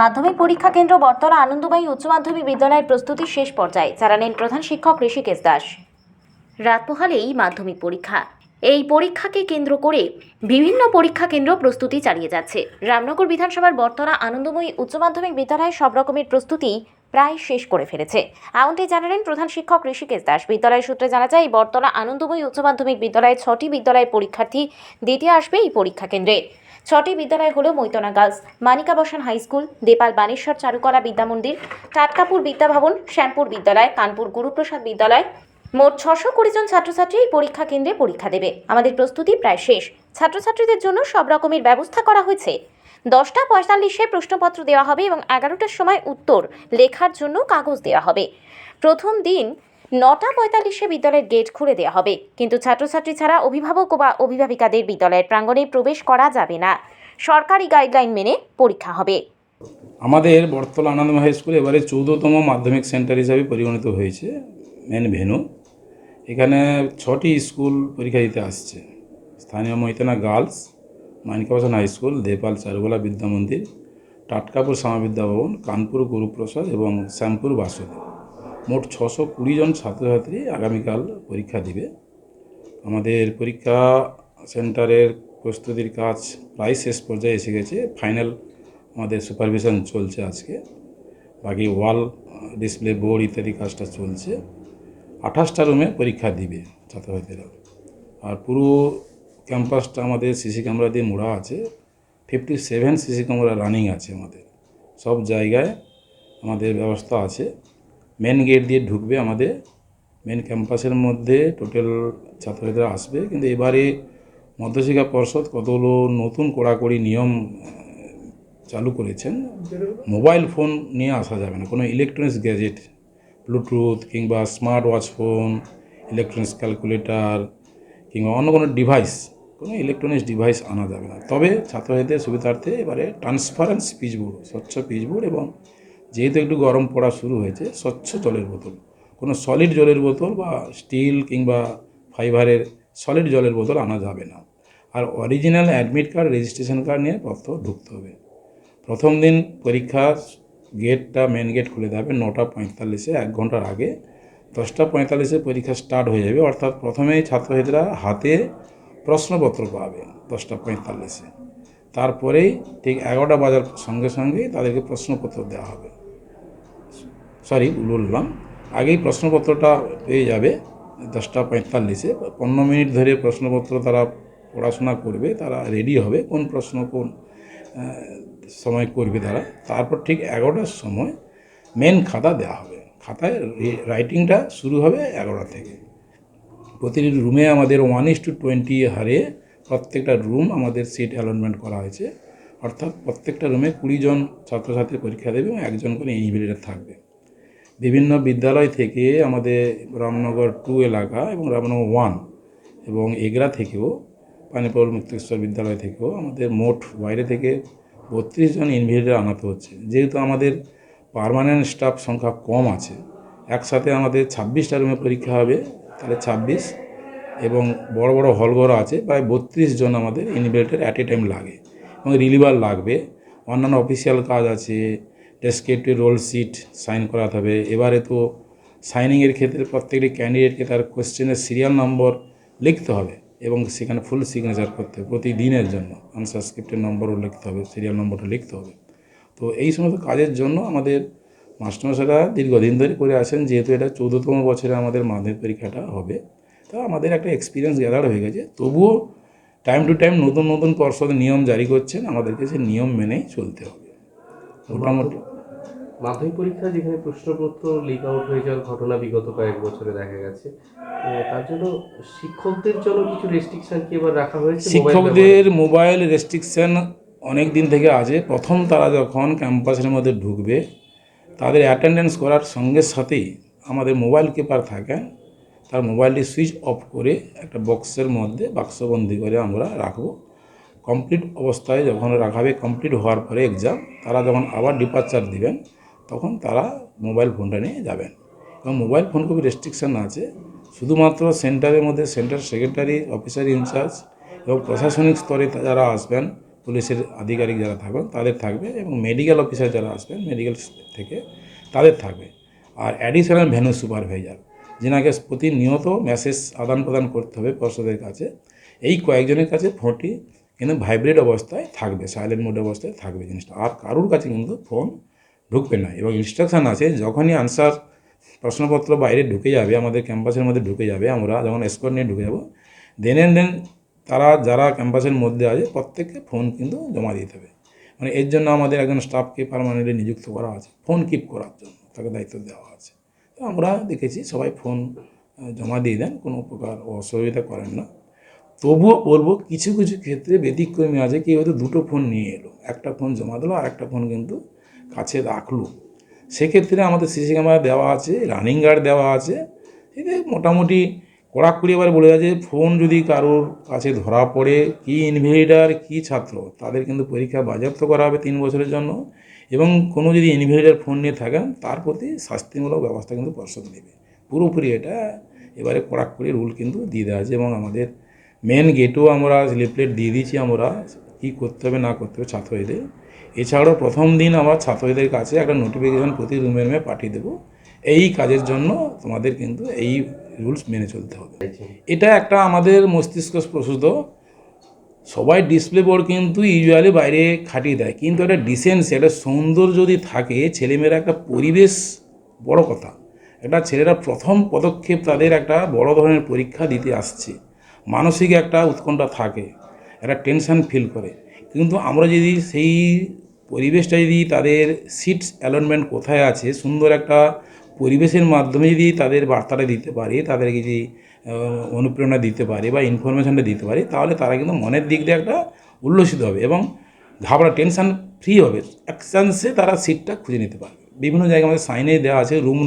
মাধ্যমিক পরীক্ষা কেন্দ্র বর্তলা আনন্দময়ী উচ্চ মাধ্যমিক বিদ্যালয়ের প্রস্তুতি শেষ পর্যায়ে জানালেন প্রধান শিক্ষক ঋষিকেশ দাস। রাত পোহালেই মাধ্যমিক পরীক্ষা। এই পরীক্ষাকে কেন্দ্র করে বিভিন্ন পরীক্ষা কেন্দ্র প্রস্তুতি চালিয়ে যাচ্ছে। রামনগর বিধানসভার বর্তলা আনন্দময়ী উচ্চ মাধ্যমিক বিদ্যালয়ে সব রকমের প্রস্তুতি প্রায় শেষ করে ফেলেছে। এমনটি জানালেন প্রধান শিক্ষক ঋষিকেশ দাস। বিদ্যালয় সূত্রে জানা যায়, বর্তলা আনন্দময়ী উচ্চ মাধ্যমিক বিদ্যালয়ে ছটি বিদ্যালয়ের পরীক্ষার্থী দিতে আসবে এই পরীক্ষা কেন্দ্রে। ছটি বিদ্যালয় হলো Maitna girls Manika Basan high school, Depal Baneshwar Charukala Vidyamandir Tatkapur Vidyabhavan Shyampur বিদ্যালয়, কানপুর গুরুপ্রসাদ বিদ্যালয়। মোট ছশো কুড়ি জন ছাত্রছাত্রী এই পরীক্ষা কেন্দ্রে পরীক্ষা দেবে। আমাদের প্রস্তুতি প্রায় শেষ। ছাত্রছাত্রীদের জন্য সব রকমের ব্যবস্থা করা হয়েছে। দশটা পঁয়তাল্লিশে প্রশ্নপত্র দেওয়া হবে এবং এগারোটার সময় উত্তর লেখার জন্য কাগজ দেওয়া হবে। প্রথম দিন নটা পঁয়তাল্লিশে বিদ্যালয়ের গেট খুলে দেওয়া হবে। কিন্তু ছাত্রছাত্রী ছাড়া অভিভাবক বা অভিভাবিকাদের বিদ্যালয়ের প্রাঙ্গণে প্রবেশ করা যাবে না। সরকারি গাইডলাইন মেনে পরীক্ষা হবে। আমাদের বর্তলা আনন্দ হাই স্কুল এবারে চৌদ্দতম মাধ্যমিক সেন্টার হিসাবে পরিগণিত হয়েছে মেন ভেনু এখানে ছটি স্কুল পরীক্ষা দিতে আসছে। স্থানীয় Maitna girls, Manikabasan high school, Depal Charukala Vidya Mandir, Tatkapur শ্যামাবিদ্যা ভবন, কানপুর গুরুপ্রসাদ এবং শ্যামপুর বাসুদেব। মোট ছশো কুড়ি জন ছাত্রছাত্রী আগামীকাল পরীক্ষা দিবে। আমাদের পরীক্ষা সেন্টারের প্রস্তুতির কাজ প্রায় শেষ পর্যায়ে এসে গেছে। ফাইনাল আমাদের সুপারভিশন চলছে আজকে। বাকি ওয়াল, ডিসপ্লে বোর্ড ইত্যাদি কাজটা চলছে। আঠাশটা রুমে পরীক্ষা দিবে ছাত্রছাত্রীরা। আর পুরো ক্যাম্পাসটা আমাদের সিসি ক্যামেরা দিয়ে মোড়া আছে। Fifty seven CC camera running আছে আমাদের। সব জায়গায় আমাদের ব্যবস্থা আছে। মেন গেট দিয়ে ঢুকবে আমাদের মেন ক্যাম্পাসের মধ্যে টোটাল ছাত্রছাত্রীরা আসবে। কিন্তু এবারে মধ্যশিক্ষা পর্ষদ কতগুলো নতুন কড়াকড়ি নিয়ম চালু করেছেন মোবাইল ফোন নিয়ে আসা যাবে না। কোনো ইলেকট্রনিক্স গ্যাজেট ব্লুটুথ কিংবা smart watch phone electronics calculator কিংবা অন্য কোনো ডিভাইস কোনো ইলেকট্রনিক্স ডিভাইস আনা যাবে না। তবে ছাত্রছাত্রীদের সুবিধার্থে এবারে ট্রান্সপারেন্ট পিচবোর্ড স্বচ্ছ পিচবোর্ড এবং যেহেতু একটু গরম পড়া শুরু হয়েছে, স্বচ্ছ জলের বোতল। কোনো সলিড জলের বোতল বা স্টিল কিংবা ফাইবারের সলিড জলের বোতল আনা যাবে না। আর original admit card registration card নিয়ে পত্র ঢুকতে হবে। প্রথম দিন পরীক্ষার গেটটা মেন গেট খুলে দেবে নটা পঁয়তাল্লিশে, এক ঘণ্টার আগে। দশটা পঁয়তাল্লিশে পরীক্ষা স্টার্ট হয়ে যাবে, অর্থাৎ প্রথমেই ছাত্রছাত্রীরা হাতে প্রশ্নপত্র পাবে দশটা পঁয়তাল্লিশে। তারপরেই ঠিক এগারোটা বাজার সঙ্গে সঙ্গেই তাদেরকে প্রশ্নপত্র দেওয়া হবে। সরি বললাম আগেই প্রশ্নপত্রটা পেয়ে যাবে, দশটা পঁয়তাল্লিশে। পনেরো মিনিট ধরে প্রশ্নপত্র তারা পড়াশোনা করবে, তারা রেডি হবে কোন প্রশ্ন কোন সময় করবে তারা। তারপর ঠিক এগারোটার সময় মেন খাতা দেওয়া হবে। খাতায় রাইটিংটা শুরু হবে এগারোটা থেকে। প্রতিটি রুমে আমাদের ওয়ান ইস টু টোয়েন্টি হারে প্রত্যেকটা রুম আমাদের সিট অ্যালটমেন্ট করা হয়েছে। অর্থাৎ প্রত্যেকটা রুমে কুড়ি জন ছাত্রছাত্রী পরীক্ষা দেবে এবং একজন করে ইনভিজিলেটর থাকবে। বিভিন্ন বিদ্যালয় থেকে আমাদের রামনগর টু এলাকা এবং রামনগর ওয়ান এবং এগরা থেকেও পানিপল মুক্তেশ্বর বিদ্যালয় থেকেও আমাদের মোট বাইরে থেকে বত্রিশ জন ইনভিজিলেটর আনাতে হচ্ছে। যেহেতু আমাদের পার্মানেন্ট স্টাফ সংখ্যা কম আছে, একসাথে আমাদের ছাব্বিশটা রুমে পরীক্ষা হবে, তাহলে ছাব্বিশ এবং বড় বড় হলঘর আছে, প্রায় বত্রিশ জন আমাদের ইনভিজিলেটর অ্যাট এ টাইম লাগে এবং রিলিভার লাগবে। অন্যান্য অফিসিয়াল কাজ আছে ডেসক্রিপটিভ রোল শিট সাইন করাতে হবে। এবারে তো সাইনিংয়ের ক্ষেত্রে প্রত্যেকটি ক্যান্ডিডেটকে তার কোশ্চেনের সিরিয়াল নম্বর লিখতে হবে এবং সেখানে ফুল সিগনেচার করতে হবে প্রতিদিনের জন্য। আনসার স্ক্রিপ্টের নম্বরও লিখতে হবে সিরিয়াল নম্বরটা লিখতে হবে। তো এই সমস্ত কাজের জন্য আমাদের মাস্টারমশাইরা দীর্ঘদিন ধরে করে আসেন, যেহেতু এটা চৌদ্দতম বছরে আমাদের মাধ্যমিক পরীক্ষাটা হবে। তো আমাদের একটা এক্সপিরিয়েন্স গ্যাদার হয়ে গেছে। তবুও টাইম টু টাইম নতুন নতুন পর্ষদ নিয়ম জারি করছেন। আমাদেরকে সে নিয়ম মেনেই চলতে হবে। মোটামুটি। মাধ্যমিক পরীক্ষা যেখানে প্রশ্নপত্র লিক আউট হয়ে যাওয়ার ঘটনা বিগত কয়েক বছরে দেখা গেছে তার জন্য শিক্ষকদের জন্য কিছু রেস্ট্রিকশন কি এবার রাখা হয়েছে? শিক্ষকদের মোবাইল রেস্ট্রিকশন অনেক দিন থেকে আছে। প্রথম তারা যখন ক্যাম্পাসের মধ্যে ঢুকবে তাদের অ্যাটেন্ডেন্স করার সঙ্গে সাথেই আমাদের মোবাইল কিপার থাকেন। তার মোবাইলটি সুইচ অফ করে একটা বক্সের মধ্যে বাক্সবন্দি করে আমরা রাখব। কমপ্লিট অবস্থায় যখন রাখাবে কমপ্লিট হওয়ার পরে এক্সাম তারা যখন আবার ডিপার্চার দিবেন, তখন তারা মোবাইল ফোনটা নিয়ে যাবেন। এবং মোবাইল ফোন খুবই রেস্ট্রিকশান আছে। শুধুমাত্র সেন্টারের মধ্যে সেন্টার সেক্রেটারি অফিসার ইনচার্জ এবং প্রশাসনিক স্তরে যারা আসবেন, পুলিশের আধিকারিক যারা থাকবেন, তাদের থাকবে এবং মেডিকেল অফিসার যারা আসবেন মেডিকেল থেকে তাদের থাকবে। আর অ্যাডিশনাল ভেনু সুপারভাইজার যেনাকে প্রতিনিয়ত মেসেজ আদান প্রদান করতে হবে পর্ষদের কাছে। এই কয়েকজনের কাছে ফোনটি কিন্তু ভাইব্রেট অবস্থায় থাকবে, সাইলেন্ট মোড অবস্থায় থাকবে জিনিসটা। আর কারুর কাছে কিন্তু ফোন ঢুকবে না এবং ইনস্ট্রাকশান আছে, যখনই আনসার প্রশ্নপত্র বাইরে ঢুকে যাবে, আমাদের ক্যাম্পাসের মধ্যে ঢুকে যাবে, আমরা যখন স্কোর নিয়ে ঢুকে যাব দেন এন্ড দেন তারা যারা ক্যাম্পাসের মধ্যে আছে, প্রত্যেককে ফোন কিন্তু জমা দিতে হবে। মানে এর জন্য আমাদের একজন স্টাফকে পারমানেন্টলি নিযুক্ত করা আছে ফোন কিপ করার জন্য, তাকে দায়িত্ব দেওয়া আছে। আমরা দেখেছি সবাই ফোন জমা দিয়ে দেন, কোনো প্রকার অসুবিধা করেন না। তবুও বলব কিছু কিছু ক্ষেত্রে ব্যতিক্রমী আছে, কেউ হয়তো দুটো ফোন নিয়ে এলো। একটা ফোন জমা দিলো, আর একটা ফোন কিন্তু কাছে রাখল। সেক্ষেত্রে আমাদের সিসি ক্যামেরা দেওয়া আছে, রানিং গার্ড দেওয়া আছে। এতে মোটামুটি কড়াকড়ি এবার বলে যাচ্ছে ফোন যদি কারোর কাছে ধরা পড়ে, কি ইনভেলিডার কি ছাত্র, তাদের কিন্তু পরীক্ষা বাজেয়াপ্ত করা হবে তিন বছরের জন্য। এবং কোনো যদি ইনভেলিডার ফোন নিয়ে থাকেন তার প্রতি শাস্তিমূলক ব্যবস্থা কিন্তু পর্ষদ নেবে। পুরোপুরি এটা এবারে কড়াকড়ি রুল কিন্তু দিয়ে দেওয়া আছে এবং আমাদের মেন গেটেও আমরা লিফলেট দিয়ে দিয়েছি আমরা কী করতে হবে না করতে হবে ছাত্রীদের। এছাড়াও প্রথম দিন আমরা ছাত্রদের কাছে একটা নোটিফিকেশান প্রতি রুমে রুমে পাঠিয়ে দেবো। এই কাজের জন্য তোমাদের কিন্তু এই রুলস মেনে চলতে হবে। এটা একটা আমাদের মস্তিষ্ক প্রসূত সবাই ডিসপ্লে বোর্ড কিন্তু ইউজুয়ালি বাইরে খাটিয়ে দেয়। কিন্তু একটা ডিসেন্সি একটা সৌন্দর্য যদি থাকে, ছেলেমেয়েরা একটা পরিবেশ, বড় কথা। একটা ছেলেরা প্রথম পদক্ষেপ তাদের একটা বড় ধরনের পরীক্ষা দিতে আসছে। মানসিক একটা উৎকণ্ঠা থাকে, একটা টেনশন ফিল করে। কিন্তু আমরা যদি সেই পরিবেশটা যদি তাদের সিটস অ্যালটমেন্ট কোথায় আছে, সুন্দর একটা পরিবেশের মাধ্যমে যদি তাদের বার্তাটা দিতে পারি তাদেরকে যদি অনুপ্রেরণা দিতে পারি বা ইনফরমেশনটা দিতে পারি, তাহলে তারা কিন্তু মনের দিক দিয়ে একটা উল্লসিত হবে এবং ঘাবড়া টেনশন ফ্রি হবে। এক চান্সে তারা সিটটা খুঁজে নিতে পারবে। বিভিন্ন জায়গায় আমাদের সাইনেজ দেওয়া আছে রুম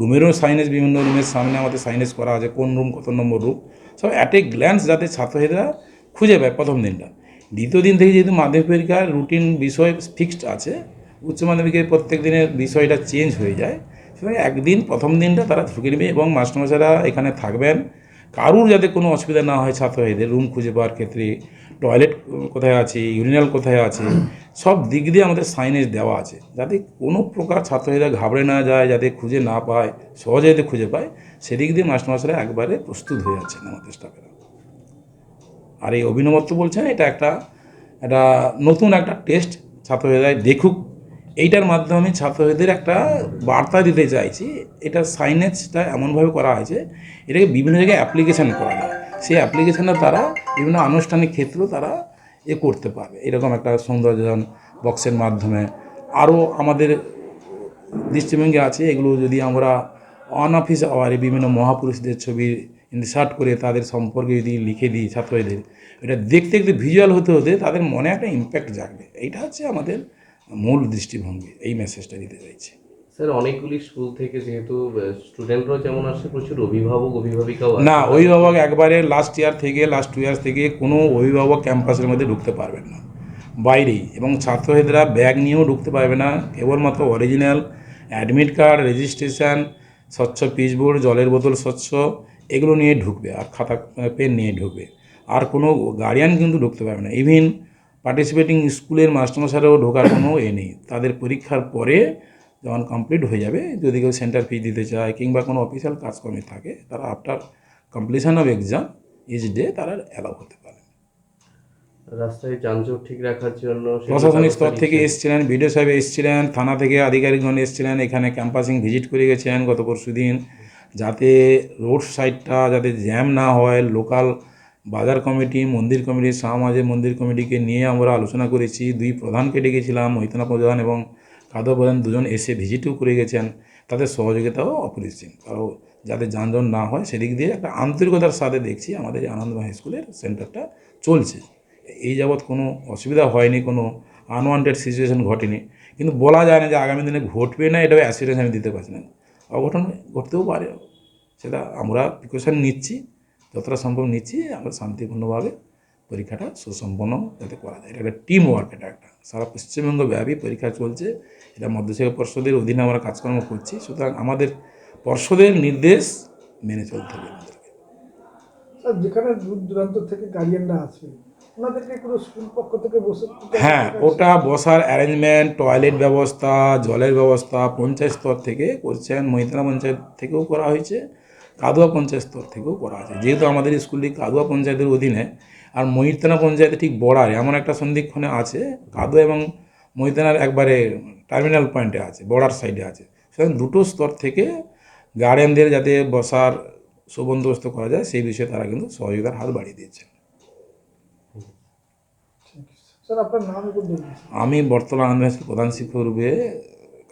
রুমেরও সাইনেজ বিভিন্ন রুমের সামনে আমাদের সাইনেজ করা আছে, কোন রুম কত নম্বর রুম সব অ্যাট এ গ্ল্যান্স যাতে ছাত্রছাত্রীরা খুঁজে পায় প্রথম দিনটা। দ্বিতীয় দিন থেকে যেহেতু মাধ্যমিক পরীক্ষার রুটিন বিষয় ফিক্সড আছে, উচ্চ মাধ্যমিকের প্রত্যেক দিনের বিষয়টা চেঞ্জ হয়ে যায়। একদিন প্রথম দিনটা তারা ঢুকে নেবে এবং মাস্টারমশাইরা এখানে থাকবেন। কারুর যাতে কোনো অসুবিধা না হয় ছাত্রছাত্রীদের রুম খুঁজে পাওয়ার ক্ষেত্রে টয়লেট কোথায় আছে ইউরিনাল কোথায় আছে, সব দিক দিয়ে আমাদের সাইনেজ দেওয়া আছে। যাতে কোনো প্রকার ছাত্রছাত্রীরা ঘাবড়ে না যায়, যাতে খুঁজে না পায়, সহজে যাতে খুঁজে পায়, সেদিক দিয়ে মাস্টারমশাইরা একবারে প্রস্তুত হয়ে যাচ্ছেন আমাদের স্টাফেরা আর এই অভিনবত্ব বলছেন এটা একটা একটা নতুন একটা টেস্ট ছাত্রছাত্রীরা দেখুক। এইটার মাধ্যমে ছাত্রছাত্রীদের একটা বার্তা দিতে চাইছি, এটা সাইনেজটা এমনভাবে করা হয়েছে, এটাকে বিভিন্ন জায়গায় অ্যাপ্লিকেশান করা যায়। সেই অ্যাপ্লিকেশানের দ্বারা বিভিন্ন আনুষ্ঠানিক ক্ষেত্রেও তারা এ করতে পারবে। এরকম একটা সৌন্দর্যজন বক্সের মাধ্যমে। আরও আমাদের দৃষ্টিভঙ্গি আছে, এগুলো যদি আমরা অন অফিস আওয়ারে বিভিন্ন মহাপুরুষদের ছবি ইনসার্ট করে তাদের সম্পর্কে যদি লিখে দিই ছাত্রদের এটা দেখতে দেখতে ভিজুয়াল হতে হতে তাদের মনে একটা ইম্প্যাক্ট জাগবে। এইটা হচ্ছে আমাদের মূল দৃষ্টিভঙ্গি এই মেসেজটা দিতে চাইছি। স্যার অনেকগুলি স্কুল থেকে যেহেতু স্টুডেন্টরাও যেমন আসে প্রচুর অভিভাবক অভিভাবিকাও না অভিভাবক একবারে লাস্ট ইয়ার থেকে লাস্ট টু ইয়ার্স থেকে কোনো অভিভাবক ক্যাম্পাসের মধ্যে ঢুকতে পারবেন না। বাইরেই। এবং ছাত্রছাত্রীরা ব্যাগ নিয়েও ঢুকতে পারবে না। কেবলমাত্র অরিজিনাল অ্যাডমিট কার্ড রেজিস্ট্রেশন স্বচ্ছ পিচবোর্ড জলের বোতল স্বচ্ছ এগুলো নিয়ে ঢুকবে। আর খাতা পেন নিয়ে ঢুকবে। আর কোনো গার্ডিয়ান কিন্তু ঢুকতে পারবে না। ইভিন পার্টিসিপেটিং স্কুলের মাস্টারমশাইরাও ঢোকার কোনো এ নেই। তাদের পরীক্ষার পরে যখন কমপ্লিট হয়ে যাবে যদি কেউ সেন্টার ফি দিতে চায় কিংবা কোনো অফিসিয়াল কাজকর্মে থাকে তারা after completion of exam is day তারা অ্যালাউ হতে পারে। রাস্তায় যানজট ঠিক রাখার জন্য প্রশাসনিক স্তর থেকে এসেছিলেন বিডিও সাহেব এসেছিলেন থানা থেকে আধিকারিকগণ এসেছিলেন এখানে ক্যাম্পাসিং ভিজিট করে গেছেন গত পরশু দিন যাতে রোড সাইডটা যাতে জ্যাম না হয় লোকাল বাজার কমিটি, মন্দির কমিটি শাহমাজে মন্দির কমিটিকে নিয়ে আমরা আলোচনা করেছি। দুই প্রধানকে ডেকেছিলাম মৈতনা প্রধান এবং কাদর প্রধান দুজন এসে ভিজিটও করে গেছেন। তাদের সহযোগিতাও অপরিসীম। কারণ যাতে যানজট না হয়, সেদিক দিয়ে একটা আন্তরিকতার সাথে দেখছি আমাদের আনন্দময় স্কুলের সেন্টারটা চলছে। এই যাবৎ কোনো অসুবিধা হয়নি, কোনো আনওয়ান্টেড সিচুয়েশন ঘটেনি। কিন্তু বলা যায় না যে আগামী দিনে ঘটবে না, এটাও অ্যাসিডেন্স আমি দিতে পারছি না। অঘটন ঘটতেও পারে। সেটা আমরা প্রিকশন নিচ্ছি। যতটা সম্ভব নিচ্ছি আমরা শান্তিপূর্ণভাবে পরীক্ষাটা সুসম্পন্ন যাতে করা যায়। এটা একটা টিম ওয়ার্ক এটা একটা। সারা পশ্চিমবঙ্গ ব্যাপী পরীক্ষা চলছে। এটা মধ্যশিক্ষা পর্ষদের অধীনে আমরা কাজকর্ম করছি। সুতরাং আমাদের পর্ষদের নির্দেশ মেনে চলতে হবে আমাদেরকে। স্যার যেখানে দূর দূরান্ত থেকে গার্ডিয়ানরা আসবে হ্যাঁ ওটা বসার অ্যারেঞ্জমেন্ট টয়লেট ব্যবস্থা জলের ব্যবস্থা পঞ্চায়েত স্তর থেকে করছেন মহিতলা পঞ্চায়েত থেকেও করা হয়েছে। কাদুয়া পঞ্চায়েত স্তর থেকেও করা আছে। যেহেতু আমাদের স্কুলটি কাদুয়া পঞ্চায়েতের অধীনে আর মহিতনা পঞ্চায়েতে ঠিক বর্ডারে এমন একটা সন্ধিক্ষণে আছে কাদুয়া এবং মহিতনার একবারে টার্মিনাল পয়েন্টে আছে বর্ডার সাইডে আছে। সুতরাং দুটো স্তর থেকে গার্ডেনদের যাতে বসার সুবন্দোবস্ত করা যায় সেই বিষয়ে তারা কিন্তু সহযোগিতার হাত বাড়িয়ে দিয়েছে স্যার আপনার নাম একটু বলুন। আমি বর্তমান প্রধান শিক্ষক রূপে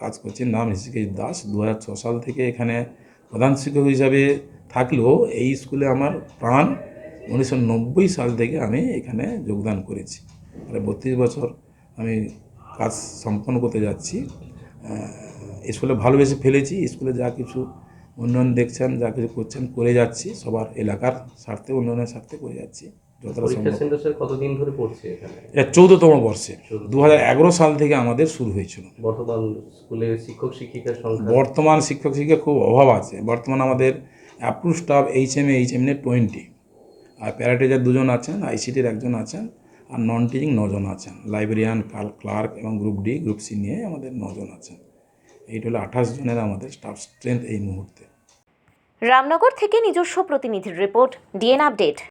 কাজ করছি নাম ঋষিকেশ দাস। দু সাল থেকে এখানে প্রধান শিক্ষক হিসাবে থাকলেও এই স্কুলে আমার প্রাণ উনিশশো নব্বই সাল থেকে আমি এখানে যোগদান করেছি। প্রায় বত্রিশ বছর আমি কাজ সম্পন্ন করতে যাচ্ছি। স্কুলে ভালোবেসে ফেলেছি। স্কুলে যা কিছু উন্নয়ন দেখছেন, যা কিছু করছেন, করে যাচ্ছি। সবার এলাকার স্বার্থে, উন্নয়নের স্বার্থে করে যাচ্ছি। কতদিন ধরে পড়ছে এখানে? এটা চৌদ্দতম বর্ষে। দুহাজার এগারো সাল থেকে আমাদের শুরু হয়েছিল। বর্তমান স্কুলে শিক্ষক শিক্ষিকার সংখ্যা? বর্তমান শিক্ষক শিক্ষা খুব অভাব আছে। বর্তমান আমাদের approve staff H M H M twenty আর প্যারাটিজার দুজন আছেন আইসিটির একজন আছেন আর নন টিচিং নজন আছেন। লাইব্রেরিয়ান ক্লার্ক এবং গ্রুপ ডি গ্রুপ সি নিয়ে আমাদের নজন আছেন। এইটা হলো আঠাশ জনের আমাদের স্টাফ স্ট্রেংথ এই মুহূর্তে। রামনগর থেকে নিজস্ব প্রতিনিধির রিপোর্ট ডিএন আপডেট